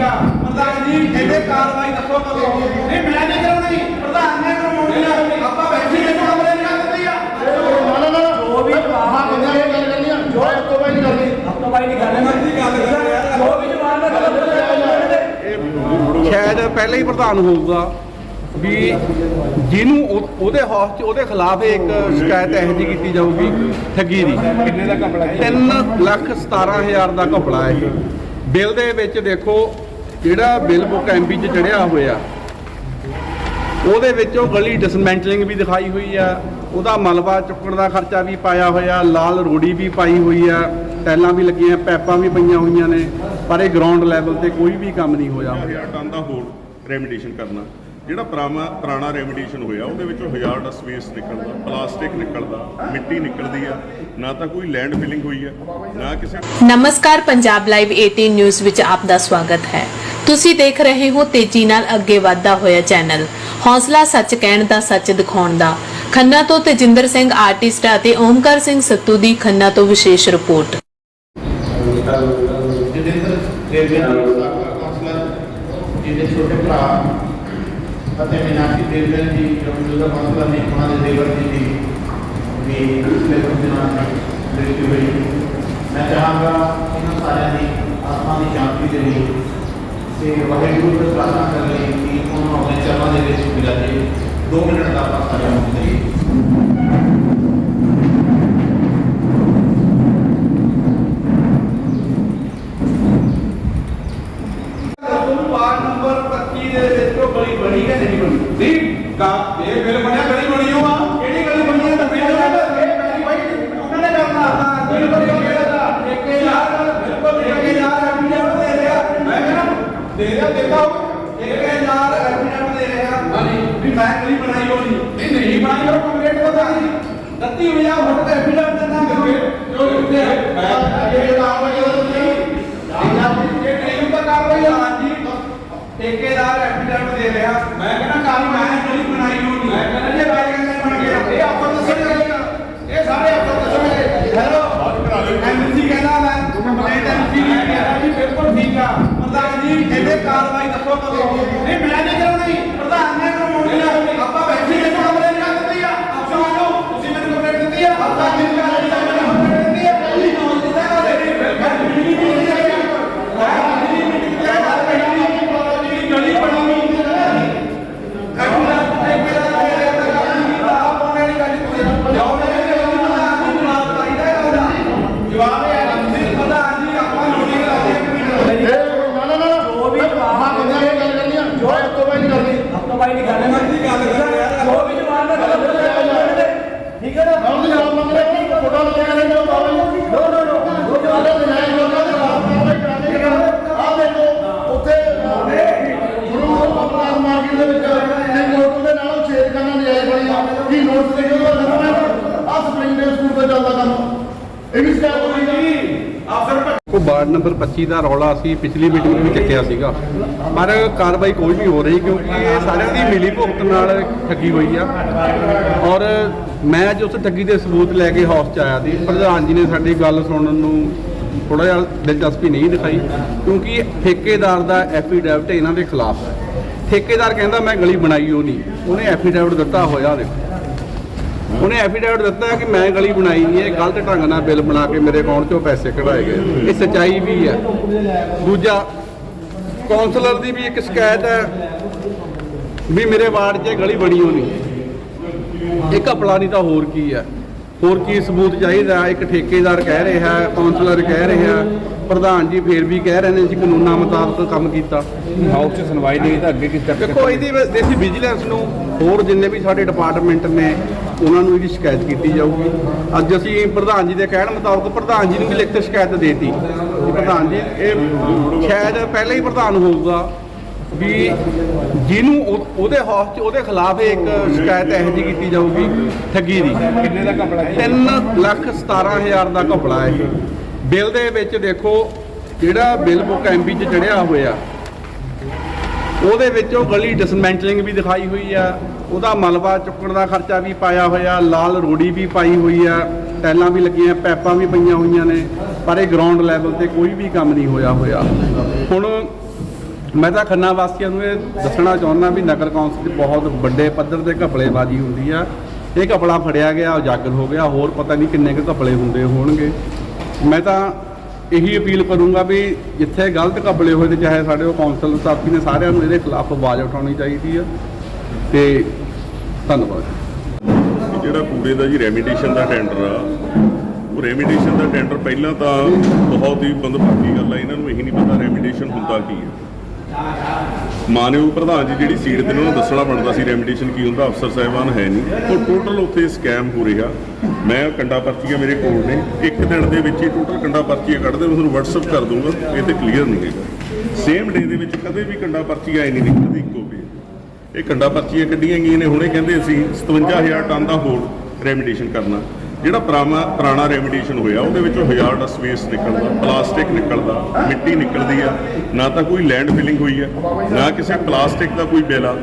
ਆ। ਪ੍ਰਧਾਨ ਜੀ ਇਹਦੇ ਕਾਰਵਾਈ ਦੱਸੋ ਕਦੋਂ ਨਹੀਂ ਮੈਂ ਨਹੀਂ ਕਰਾਉਣੀ ਪ੍ਰਧਾਨ ਨੇ ਕਰਵਾਉਣੀ ਆ ਆਪਾਂ ਬੈਠੀ ਨੇ ਕਮਰੇ ਨਹੀਂ ਆ ਨਾ ਨਾ ਨਾ। ਜੋ ਵੀ ਆਹ ਬੰਦਾ ਇਹ ਗੱਲ ਕਰਨੀ ਆ। ਜੋ ਇਸ ਤੋਂ ਬਾਅਦ ਨਹੀਂ। ਕਰਨੀ ਹਫਤਾ ਬਾਈ ਦੀ ਗੱਲ ਹੈ ਦੀ ਗੱਲ ਕਰ ਜੋ ਵੀ ਜਵਾਨ ਦਾ ਗੱਲ ਸ਼ਾਇਦ ਪਹਿਲਾਂ ਹੀ ਪ੍ਰਧਾਨ ਹੋਊਗਾ ਵੀ ਜਿਹਨੂੰ ਉਹ- ਉਹਦੇ ਹੌਸ 'ਚ ਉਹਦੇ ਖਿਲਾਫ ਇੱਕ ਸ਼ਿਕਾਇਤ ਇਹੋ ਜਿਹੀ ਕੀਤੀ ਜਾਊਗੀ ਠੱਗੀ ਦੀ। ਕਿੰਨੇ ਦਾ ਕਪੜਾ 3 ਲੱਖ 17000 ਦਾ ਕਪੜਾ ਹੈ ਇਹ। ਬਿੱਲ ਦੇ ਵਿੱਚ ਦੇਖੋ ਜਿਹੜਾ ਬਿੱਲ ਬੁੱਕ ਐਮਪੀ 'ਚ ਚੜਿਆ ਹੋਇਆ ਉਹਦੇ ਵਿੱਚ ਉਹ ਗਲੀ ਡਿਸਮੈਂਟਲਿੰਗ ਵੀ ਦਿਖਾਈ ਹੋਈ ਆ ਉਹਦਾ ਮਲਬਾ ਚੁੱਕਣ ਦਾ ਖਰਚਾ ਵੀ ਪਾਇਆ ਹੋਇਆ ਲਾਲ ਰੋੜੀ ਵੀ ਪਾਈ ਹੋਈ ਆ ਟੈਲਾਂ ਵੀ ਲੱਗੀਆਂ ਪੈਪਾਂ ਵੀ ਪਈਆਂ ਹੋਈਆਂ ਨੇ ਪਰ ਇਹ ਗਰਾਊਂਡ ਲੈਵਲ ਤੇ ਕੋਈ ਵੀ ਕੰਮ ਨਹੀਂ ਹੋਇਆ ਹਜ਼ਾਰ ਟਨ ਦਾ ਹੋਰ ਰੈਮੀਡੀਏਸ਼ਨ ਕਰਨਾ ਜਿਹੜਾ ਪੁਰਾਣਾ ਪੁਰਾਣਾ ਰੈਮੀਡੀਏਸ਼ਨ ਹੋਇਆ ਉਹਦੇ ਵਿੱਚੋਂ ਹਜ਼ਾਰ ਦਾ ਸਪੇਸ ਨਿਕਲਦਾ ਪਲਾਸਟਿਕ ਨਿਕਲਦਾ ਮਿੱਟੀ ਨਿਕਲਦੀ ਆ ਨਾ ਤਾਂ ਕੋਈ ਲੈਂਡ ਫਿਲਿੰਗ ਹੋਈ ਆ ਨਾ ਕਿਸੇ ਨਮਸਕਾਰ ਪੰਜਾਬ ਲਾਈਵ 18 ਨਿਊਜ਼ ਵਿੱਚ ਆਪ ਦਾ ਸਵਾਗਤ ਹੈ। ਤੁਸੀਂ ਦੇਖ ਰਹੇ ਹੋ ਤੇਜ਼ੀ ਨਾਲ ਅੱਗੇ ਵਧਦਾ ਹੋਇਆ ਚੈਨਲ। ਹੌਸਲਾ ਸੱਚ ਕਹਿਣ ਦਾ ਸੱਚ ਦਿਖਾਉਣ ਦਾ। ਖੰਨਾ ਤੋਂ ਤੇਜਿੰਦਰ ਸਿੰਘ ਆਰਟਿਸਟ ਅਤੇ ਓਮਕਾਰ ਸਿੰਘ ਸੱਤੂ ਦੀ ਖੰਨਾ ਤੋਂ ਵਿਸ਼ੇਸ਼ ਰਿਪੋਰਟ। ਜਿਹਦੇ ਛੋਟੇ ਭਰਾ ਅਤੇ ਮੀਨਾਕਸ਼ੀ ਦੇਵਗਨ ਜੀ, ਜੋ ਮੌਜੂਦਾ ਕਾਉਂਸਲਰ ਨੇ ਉਹਨਾਂ ਦੇ ਦੇਵਰ ਜੀ ਦੀ ਵੀ ਪਿਛਲੇ ਕੁਝ ਦਿਨਾਂ ਵਿੱਚ ਮ੍ਰਿਤੂ ਹੋਈ ਮੈਂ ਚਾਹਾਂਗਾ ਇਹਨਾਂ ਸਾਰਿਆਂ ਦੀ ਆਤਮਾ ਦੀ ਸ਼ਾਂਤੀ ਦੇ ਲਈ ਤੇ ਵਾਹਿਗੁਰੂ ਤੋਂ ਪ੍ਰਾਰਥਨਾ ਕਰ ਲਈ ਕਿ ਉਹਨਾਂ ਨੂੰ ਆਪਣੇ ਚਰਨਾਂ ਦੇ ਵਿੱਚ ਮਿਲਾ ਦੇ 2 ਮਿੰਟ ਦਾ ਆਪਾਂ ਸਾਰਿਆਂ ਨੂੰ ਕਰੀਏ ਤੁਹਾਨੂੰ ਵਾਰਡ ਨੰਬਰ 25 ਦੇ ਵਿੱਚ ਉਹ ਗਲੀ ਬਣੀ ਹੈ ਨਹੀਂ ਬਣੀ ਨਹੀਂ ਗਾ ਇਹ ਬਿੱਲ ਬਣਿਆ ਗਲੀ ਬਣੀ ਹੋਆ ਕਿਹੜੀ ਗਲੀ ਬਣੀ ਹੈ ਤਾਂ ਬਿੱਲ ਇਹ ਬਾਈ ਉਹਨਾਂ ਨੇ ਕਰਨਾ ਹਾਂ ਬਿੱਲ ਬਣੀ ਕਿਹੜਾ ਠੇਕੇਦਾਰ ਬਿਲਕੁਲ ਠੇਕੇਦਾਰ ਐਫੀਡੇਵਿਟ ਦੇ ਰਿਹਾ ਮੈਂ ਕਹਿੰਦਾ ਦੇ ਰਿਹਾ ਦੇਤਾ ਠੇਕੇਦਾਰ ਐਫੀਡੇਵਿਟ ਦੇ ਰਿਹਾ ਹਾਂਜੀ ਵੀ ਮੈਂ ਗਲੀ ਬਣਾਈ ਹੋਣੀ ਨਹੀਂ ਨਹੀਂ ਬਣਾਈ ਉਹ ਕੰਪਲੀਟ ਪਤਾ ਨਹੀਂ ਦਿੱਤੀ ਹੋਈ ਆ ਫੋਟੋ ਤੇ ਐਫੀਡੇਵਿਟ ਦੇਣਾ ਕਰੋਗੇ ਜੋ ਲਿਖਦੇ ਆ ਮੈਂ ਇਹ ਕਾਰਵਾਈ ਜਦੋਂ ਤੁਸੀਂ ਇਹ ਕਰੀਮ ਤਾਂ ਕਾਰਵਾਈ ਆ ਹਾਂਜੀ ਠੇਕੇਦਾਰ ਐਫੀਡੇਵਿਟ ਦੇ ਰਿਹਾ ਮੈਂ ਕਹਿੰਦਾ ਕਾਲੀ ਮੈਂ ਗਲੀ ਬਣਾਈ ਹੋਣੀ ਮੈਂ ਕਹਿੰਦਾ ਜੇ ਬਾਈ ਕਹਿੰਦੇ ਬਣ ਗਿਆ ਇਹ ਆਪਾਂ ਦੱਸਣਗੇ ਇਹ ਸਾਰੇ ਆਪਾਂ ਦੱਸਣਗੇ ਹੈਲੋ ਐਮਸੀ ਕਹਿੰਦਾ ਮੈਂ ਕੰਪਲੇਂਟ ਐਮਸੀ ਨੇ ਕਿਹਾ ਜੀ ਬਿਲਕੁਲ ਠੀਕ ਆ ਪ੍ਰਧਾਨ ਜੀ ਇਹਦੇ ਕਾਰਵਾਈ ਦੱਸੋ ਕਦੋਂ ਨਹੀਂ ਮੈਂ ਗੱਲ ਹੈ ਦੀ ਗੱਲ ਕਰ ਯਾਰ ਜੋ ਵੀ ਠੀਕ ਹੈ ਨਾ ਨਾਲ ਦੀ ਮੰਗ ਰਹੇ ਹੋ ਫੋਟੋ ਲੈ ਰਹੇ ਹੋ ਬਾਬਾ ਜੀ ਨੋ ਨੋ ਨੋ ਜੋ ਜਵਾਨ ਉਹਦੇ ਨਿਆਂ ਲੋਕਾਂ ਦੇ ਖਿਲਾਫ ਕਾਰਵਾਈ ਕਰਾਂਗੇ ਆਹ ਦੇਖੋ, ਉੱਥੇ ਗੁਰੂ ਗੋਬਿੰਦ ਮਾਰਕੀਟ ਦੇ ਵਿੱਚ ਇਹ ਨੋਟ ਦੇ ਨਾਲ ਛੇਦ ਕਰਨਾ ਨਜਾਇਜ਼ ਬਣੀ ਆ ਕੀ ਨੋਟ ਦੇ ਕੇ ਉਹਦਾ ਖਤਮ ਆ ਸਪਰਿੰਗ ਦੇ ਸਕੂਲ ਦਾ ਚੱਲਦਾ ਕੰਮ ਇਹ ਵੀ ਸਟੈਪ ਹੋਈ ਜੀ ਅਫਸਰ ਕੋ ਵਾਰਡ ਨੰਬਰ 25 ਦਾ ਰੌਲਾ ਅਸੀਂ ਪਿਛਲੀ ਮੀਟਿੰਗ ਵਿੱਚ ਵੀ ਚੱਕਿਆ ਸੀਗਾ। ਪਰ ਕਾਰਵਾਈ ਕੋਈ ਨਹੀਂ ਹੋ ਰਹੀ ਕਿਉਂਕਿ ਇਹ ਸਾਰਿਆਂ ਦੀ ਮਿਲੀ ਭੁਗਤ ਨਾਲ ਠੱਗੀ ਹੋਈ ਆ। ਔਰ ਮੈਂ ਅੱਜ ਉਸ ਠੱਗੀ ਦੇ ਸਬੂਤ ਲੈ ਕੇ ਹੌਸ 'ਚ ਆਇਆ ਸੀ। ਪ੍ਰਧਾਨ ਜੀ ਨੇ ਸਾਡੀ ਗੱਲ ਸੁਣਨ ਨੂੰ ਥੋੜਾ ਜਿਹਾ ਦਿਲਚਸਪੀ ਨਹੀਂ ਦਿਖਾਈ ਕਿਉਂਕਿ ਠੇਕੇਦਾਰ ਦਾ ਐਫੀਡੈਵਿਟ ਇਹਨਾਂ ਦੇ ਖਿਲਾਫ ਹੈ। ਠੇਕੇਦਾਰ ਕਹਿੰਦਾ, ਮੈਂ ਗਲੀ ਬਣਾਈ ਉਹ ਨਹੀਂ। ਉਹਨੇ ਐਫੀਡੈਵਿਟ ਦਿੱਤਾ ਹੋਇਆ, ਦੇਖੋ। ਉਹਨੇ ਐਫੀਡੇਵਿਟ ਦਿੱਤਾ ਕਿ ਮੈਂ ਗਲੀ ਬਣਾਈ ਨਹੀਂ ਇਹ ਗਲਤ ਢੰਗ ਨਾਲ ਬਿੱਲ ਬਣਾ ਕੇ ਮੇਰੇ ਅਕਾਊਂਟ 'ਚੋਂ ਪੈਸੇ ਕਢਾਏ ਗਏ। ਇਹ ਸੱਚਾਈ ਵੀ ਹੈ। ਦੂਜਾ ਕਾਉਂਸਲਰ ਦੀ ਵੀ ਇੱਕ ਸ਼ਿਕਾਇਤ ਹੈ ਵੀ ਮੇਰੇ ਵਾਰਡ 'ਚ ਇਹ ਗਲੀ ਬਣੀ ਹੋਣੀ। ਇਹ ਘਪਲਾ ਨਹੀਂ ਤਾਂ ਹੋਰ ਕੀ ਹੈ? ਹੋਰ ਕੀ ਸਬੂਤ ਚਾਹੀਦਾ? ਇੱਕ ਠੇਕੇਦਾਰ ਕਹਿ ਰਿਹਾ ਹੈ ਕਾਉਂਸਲਰ ਕਹਿ ਰਿਹਾ। ਪ੍ਰਧਾਨ ਜੀ ਫੇਰ ਵੀ ਕਹਿ ਰਹੇ ਨੇ ਅਸੀਂ ਕਾਨੂੰਨਾਂ ਮੁਤਾਬਕ ਕੰਮ ਕੀਤਾ। ਹਾਊਸ 'ਚ ਸੁਣਵਾਈ ਨਹੀਂ ਤਾਂ ਅੱਗੇ ਕੀ ਸਟੈਪ ਦੇਖੋ ਇਹਦੀ ਵ- ਅਸੀਂ ਵਿਜੀਲੈਂਸ ਨੂੰ ਹੋਰ ਜਿੰਨੇ ਵੀ ਸਾਡੇ ਡਿਪਾਰਟਮੈਂਟ ਨੇ ਉਹਨਾਂ ਨੂੰ ਇਹਦੀ ਸ਼ਿਕਾਇਤ ਕੀਤੀ ਜਾਊਗੀ। ਅੱਜ ਅਸੀਂ ਪ੍ਰਧਾਨ ਜੀ ਦੇ ਕਹਿਣ ਮੁਤਾਬਕ ਪ੍ਰਧਾਨ ਜੀ ਨੂੰ ਵੀ ਲਿਖਤ ਸ਼ਿਕਾਇਤ ਦੇਤੀ। ਪ੍ਰਧਾਨ ਜੀ ਇਹ ਸ਼ਾਇਦ ਪਹਿਲਾਂ ਹੀ ਪ੍ਰਧਾਨ ਹੋਊਗਾ ਵੀ ਜਿਹਨੂੰ ਉਹ- ਉਹਦੇ ਹੌਸ 'ਚ ਉਹਦੇ ਖਿਲਾਫ ਇੱਕ ਸ਼ਿਕਾਇਤ ਇਹੋ ਜਿਹੀ ਕੀਤੀ ਜਾਊਗੀ ਠੱਗੀ ਦੀ। ਕਿੰਨੇ ਦਾ ਕਪੜਾ 3 ਲੱਖ 17000 ਦਾ ਘਪਲਾ ਹੈ। ਬਿੱਲ ਦੇ ਵਿੱਚ ਦੇਖੋ ਜਿਹੜਾ ਬਿੱਲ ਬੁੱਕ ਐਮਪੀ 'ਚ ਚੜਿਆ ਹੋਇਆ, ਉਹਦੇ ਵਿੱਚ ਉਹ ਗਲੀ ਡਿਸਮੈਂਟਲਿੰਗ ਵੀ ਦਿਖਾਈ ਹੋਈ ਆ, ਉਹਦਾ ਮਲਬਾ ਚੁੱਕਣ ਦਾ ਖਰਚਾ ਵੀ ਪਾਇਆ ਹੋਇਆ, ਲਾਲ ਰੋੜੀ ਵੀ ਪਾਈ ਹੋਈ ਆ ਟੈਲਾਂ ਵੀ ਲੱਗੀਆਂ ਪੈਪਾਂ ਵੀ ਪਈਆਂ ਹੋਈਆਂ ਨੇ, ਪਰ ਇਹ ਗਰਾਊਂਡ ਲੈਵਲ ਤੇ ਕੋਈ ਵੀ ਕੰਮ ਨਹੀਂ ਹੋਇਆ ਹੋਇਆ। ਹੁਣ ਮੈਂ ਤਾਂ ਖੰਨਾ ਵਾਸੀਆਂ ਨੂੰ ਇਹ ਦੱਸਣਾ ਚਾਹੁੰਦਾ ਵੀ ਨਗਰ ਕੌਂਸਲ 'ਚ ਬਹੁਤ ਵੱਡੇ ਪੱਧਰ ਤੇ ਘਪਲੇਬਾਜ਼ੀ ਹੁੰਦੀ ਆ। ਇਹ ਘਪਲਾ ਫੜਿਆ ਗਿਆ ਉਜਾਗਰ ਹੋ ਗਿਆ, ਹੋਰ ਪਤਾ ਨਹੀਂ ਕਿੰਨੇ ਕੁ ਘਪਲੇ ਹੁੰਦੇ ਹੋਣਗੇ। ਮੈਂ ਤਾਂ ਇਹੀ ਅਪੀਲ ਕਰੂੰਗਾ ਵੀ ਜਿੱਥੇ ਗਲਤ ਕਬਲੇ ਹੋਏ ਤੇ ਚਾਹੇ ਸਾਡੇ ਉਹ ਕੌਂਸਲ, ਸਾਥੀ ਨੇ ਸਾਰਿਆਂ ਨੂੰ ਇਹਦੇ ਖਿਲਾਫ ਆਵਾਜ਼ ਉਠਾਉਣੀ ਚਾਹੀਦੀ ਆ ਤੇ ਧੰਨਵਾਦ। ਜਿਹੜਾ ਕੂੜੇ ਦਾ ਜੀ ਰੈਮੀਡੀਸ਼ਨ ਦਾ ਟੈਂਡਰ ਆ, ਉਹ ਰੈਮੀਡੀਸ਼ਨ ਦਾ ਟੈਂਡਰ ਪਹਿਲਾਂ ਤਾਂ ਬਹੁਤ ਹੀ ਬੰਦਭਾਗੀ ਗੱਲ ਆ, ਇਹਨਾਂ ਨੂੰ ਇਹੀ ਨਹੀਂ ਪਤਾ ਰੈਮੀਡੀਸ਼ਨ ਹੁੰਦਾ ਕੀ ਹੈ ਮਾਨਯੋਗ ਪ੍ਰਧਾਨ ਜੀ, ਜਿਹੜੀ ਸੀਟ ਤੇ ਉਹਨਾਂ ਨੂੰ ਦੱਸਣਾ ਬਣਦਾ ਸੀ ਰੈਮੀਡੀਸ਼ਨ ਕੀ ਹੁੰਦਾ, ਅਫਸਰ ਸਾਹਿਬਾਨ ਹੈ ਨਹੀਂ। ਉਹ ਟੋਟਲ ਉੱਥੇ ਸਕੈਮ ਹੋ ਰਿਹਾ। ਮੈਂ ਕੰਡਾ ਪਰਚੀਆਂ ਮੇਰੇ ਕੋਲ ਨੇ। ਇੱਕ ਦਿਨ ਦੇ ਵਿੱਚ ਹੀ ਟੋਟਲ ਕੰਡਾ ਪਰਚੀਆਂ ਕੱਢਦੇ ਮੈਂ ਤੁਹਾਨੂੰ WhatsApp ਕਰ ਦੂੰਗਾ ਇਹ ਤੇ ਕਲੀਅਰ ਨਹੀਂ ਹੈਗਾ। ਸੇਮ ਡੇ ਦੇ ਵਿੱਚ ਕਦੇ ਵੀ ਕੰਡਾ ਪਰਚੀ ਆਈ ਨਹੀਂ ਨਿਕਲਦੀ ਇੱਕੋ ਵੀ। ਇਹ ਕੰਡਾ ਪਰਚੀਆਂ ਕੱਢੀਆਂ ਗਈਆਂ ਨੇ, ਹੁਣੇ ਕਹਿੰਦੇ ਅਸੀਂ 57000 ਟਨ ਦਾ ਹੋਰ ਰੈਮੀਡੀਸ਼ਨ ਕਰਨਾ। ਜਿਹੜਾ ਪੁਰਾਣਾ ਪੁਰਾਣਾ ਰੈਮੀਡੀਸ਼ਨ ਹੋਇਆ, ਉਹਦੇ ਵਿੱਚੋਂ ਹਜ਼ਾਰ ਡਸਟ ਵੇਸਟ ਨਿਕਲਦਾ ਪਲਾਸਟਿਕ ਨਿਕਲਦਾ, ਮਿੱਟੀ ਨਿਕਲਦੀ ਆ। ਨਾ ਤਾਂ ਕੋਈ ਲੈਂਡ ਫਿਲਿੰਗ ਹੋਈ ਆ, ਨਾ ਕਿਸੇ ਪਲਾਸਟਿਕ ਦਾ ਕੋਈ ਬਿੱਲ ਆ।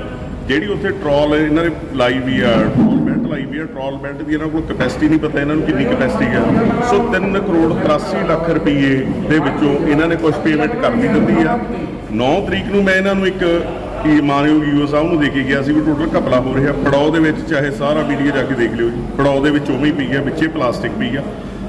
ਜਿਹੜੀ ਉੱਥੇ ਟਰੋਲ ਇਹਨਾਂ ਨੇ ਲਾਈ ਵੀ ਆ ਟਰੋਲ ਬੈਂਟ ਲਾਈ ਵੀ ਆ। ਟਰੋਲ ਬੈਂਟ ਦੀ ਇਹਨਾਂ ਕੋਲ ਕਪੈਸਿਟੀ ਨਹੀਂ ਪਤਾ ਇਹਨਾਂ ਨੂੰ ਕਿੰਨੀ ਕਪੈਸਿਟੀ ਆ। ਸੋ 3 ਕਰੋੜ 83 ਲੱਖ ਰੁਪਏ ਦੇ ਵਿੱਚੋਂ ਇਹਨਾਂ ਨੇ ਕੁਝ ਪੇਮੈਂਟ ਕਰਨੀ ਦਿੱਤੀ ਆ। 9 ਤਰੀਕ ਨੂੰ ਮੈਂ ਇਹਨਾਂ ਨੂੰ ਇੱਕ ਕਿ ਮਾਨਯੋਗ ਯੂਓ ਸਾਹਿਬ ਨੂੰ ਦੇ ਕੇ ਗਿਆ ਸੀ ਵੀ ਟੋਟਲ ਘਪਲਾ ਹੋ ਰਿਹਾ। ਪੜਾਅ ਦੇ ਵਿੱਚ ਚਾਹੇ ਸਾਰਾ ਵੀਡੀਓ ਜਾ ਕੇ ਦੇਖ ਲਿਓ ਜੀ। ਪੜਾਅ ਦੇ ਵਿੱਚ ਉਵੇਂ ਹੀ ਪੀ ਆ, ਵਿੱਚੇ ਪਲਾਸਟਿਕ ਪੀ ਆ।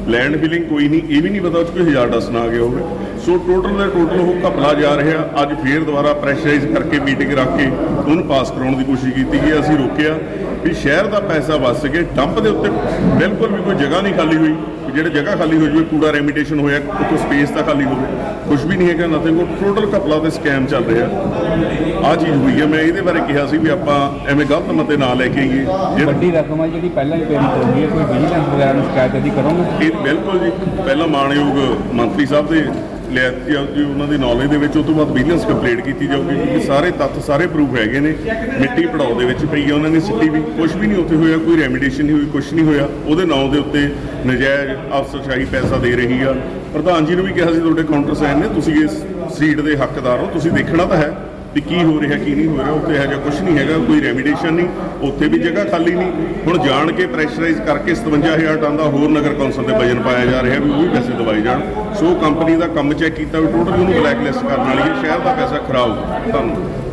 ਲੈਂਡ ਫਿਲਿੰਗ ਕੋਈ ਨਹੀਂ, ਇਹ ਵੀ ਨਹੀਂ ਪਤਾ ਉਹ 'ਚ ਕੋਈ ਹਜ਼ਾਰ ਡਸ ਨਾ ਆ ਗਿਆ ਹੋਵੇ। ਸੋ ਟੋਟਲ ਦਾ ਟੋਟਲ ਉਹ ਘਪਲਾ ਜਾ ਰਿਹਾ। ਅੱਜ ਫੇਰ ਦੁਬਾਰਾ ਪ੍ਰੈਸ਼ਰਾਈਜ਼ ਕਰਕੇ ਮੀਟਿੰਗ ਰੱਖ ਕੇ ਉਹਨੂੰ ਪਾਸ ਕਰਾਉਣ ਦੀ ਕੋਸ਼ਿਸ਼ ਕੀਤੀ ਗਈ। ਅਸੀਂ ਰੋਕਿਆ। ਵੀ ਸ਼ਹਿਰ ਦਾ ਪੈਸਾ ਬਚ ਸਕੇ ਡੰਪ ਦੇ ਉੱਤੇ ਬਿਲਕੁਲ ਵੀ ਕੋਈ ਜਗ੍ਹਾ ਨਹੀਂ ਖਾਲੀ ਹੋਈ। ਜਿਹੜੇ ਜਗ੍ਹਾ ਖਾਲੀ ਹੋ ਜਾਵੇ ਕੂੜਾ ਰੈਮੀਟੇਸ਼ਨ ਹੋਇਆ ਉੱਥੇ ਸਪੇਸ ਤਾਂ ਖਾਲੀ ਹੋਵੇ। ਕੁਝ ਵੀ ਨਹੀਂ ਹੈਗਾ ਨਥਿੰਗ ਟੋਟਲ ਘਪਲਾ ਤੇ ਸਕੈਮ ਚੱਲ ਰਿਹਾ। ਆ ਚੀਜ਼ ਹੋਈ ਹੈ। ਮੈਂ ਇਹਦੇ ਬਾਰੇ ਕਿਹਾ ਸੀ ਵੀ ਆਪਾਂ ਐਵੇਂ ਗਲਤ ਮਤੇ ਨਾ ਲੈ ਕੇ ਆਈਏ। ਵੱਡੀ ਰਕਮ ਹੈ ਜਿਹੜੀ ਪਹਿਲਾਂ ਹੀ ਪੇਮੈਂਟ ਹੋ ਗਈ ਹੈ। ਕੋਈ ਵਿਜੀਲੈਂਸ ਵਗੈਰਾ ਨੂੰ ਸ਼ਿਕਾਇਤ ਇਹਦੀ ਕਰੋਗੇ? ਇਹ ਬਿਲਕੁਲ ਜੀ। ਪਹਿਲਾਂ ਮਾਨਯੋਗ ਮੰਤਰੀ ਸਾਹਿਬ ਦੇ ਲਿਆ ਜੀ ਉਹਨਾਂ ਦੀ ਨੌਲੇਜ ਦੇ ਵਿੱਚ ਉਸ ਤੋਂ ਬਾਅਦ ਵਿਜੀਲੈਂਸ ਕੰਪਲੀਟ ਕੀਤੀ ਜਾਊਗੀ, ਕਿਉਂਕਿ ਸਾਰੇ ਤੱਥ ਸਾਰੇ ਪ੍ਰੂਫ ਹੈਗੇ ਨੇ। ਮਿੱਟੀ ਪੜਾਓ ਦੇ ਵਿੱਚ ਪਈ ਆ, ਉਹਨਾਂ ਨੇ ਸਿੱਟੀ ਵੀ। ਕੁਝ ਵੀ ਨਹੀਂ ਉੱਥੇ ਹੋਇਆ, ਕੋਈ ਰੈਮੀਡੀਏਸ਼ਨ ਨਹੀਂ ਹੋਈ ਕੁਝ ਨਹੀਂ ਹੋਇਆ। ਉਹਦੇ ਨਾਂ ਦੇ ਉੱਤੇ ਨਜਾਇਜ਼ ਅਫਸਰਸ਼ਾਹੀ ਪੈਸਾ ਦੇ ਰਹੀ ਆ। ਪ੍ਰਧਾਨ ਜੀ ਨੂੰ ਵੀ ਕਿਹਾ ਸੀ ਤੁਹਾਡੇ ਕਾਊਂਟਰ ਸਾਈਨ ਨੇ, ਤੁਸੀਂ ਇਸ ਸੀਟ ਦੇ ਹੱਕਦਾਰ ਹੋ, ਤੁਸੀਂ ਦੇਖਣਾ ਤਾਂ ਹੈ। ਵੀ ਕੀ ਹੋ ਰਿਹਾ, ਕੀ ਨਹੀਂ ਹੋ ਰਿਹਾ, ਉੱਥੇ ਇਹੋ ਜਿਹਾ ਕੁਝ ਨਹੀਂ ਹੈਗਾ, ਕੋਈ ਰੈਮੀਡੇਸ਼ਨ ਨਹੀਂ, ਉੱਥੇ ਵੀ ਜਗ੍ਹਾ ਖਾਲੀ ਨਹੀਂ। ਹੁਣ ਜਾਣ ਕੇ ਪ੍ਰੈਸ਼ਰਾਈਜ਼ ਕਰਕੇ 57000 ਟਨ ਦਾ ਹੋਰ ਨਗਰ ਕੌਂਸਲ ਤੇ ਵਜਨ ਪਾਇਆ ਜਾ ਰਿਹਾ ਵੀ ਉਹ ਵੀ ਪੈਸੇ ਦਵਾਈ ਜਾਣ। ਸੋ ਕੰਪਨੀ ਦਾ ਕੰਮ ਚੈੱਕ ਕੀਤਾ ਵੀ ਟੋਟਲੀ ਉਹਨੂੰ ਬਲੈਕਲਿਸਟ ਕਰਨ ਵਾਲੀ ਹੈ, ਸ਼ਹਿਰ ਦਾ ਪੈਸਾ ਖਰਾਬ। ਧੰਨਵਾਦ।